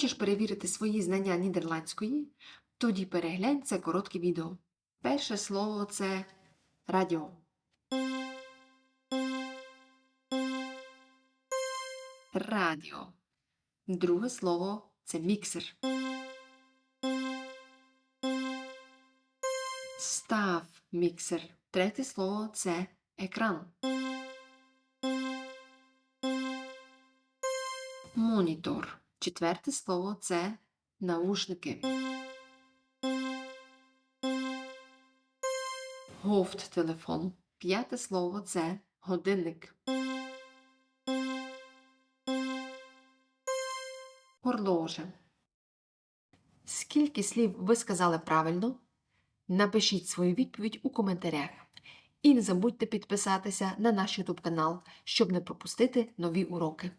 Хочеш перевірити свої знання нідерландської? Тоді переглянь це коротке відео. Перше слово це радіо. Радіо. Друге слово це міксер. Став міксер. Третє слово це екран. Монітор. Четверте слово це наушники. Hoofdtelefoon. П'яте слово це годинник. Horloge. Скільки слів ви сказали правильно? Напишіть свою відповідь у коментарях. І не забудьте підписатися на наш YouTube канал, щоб не пропустити нові уроки.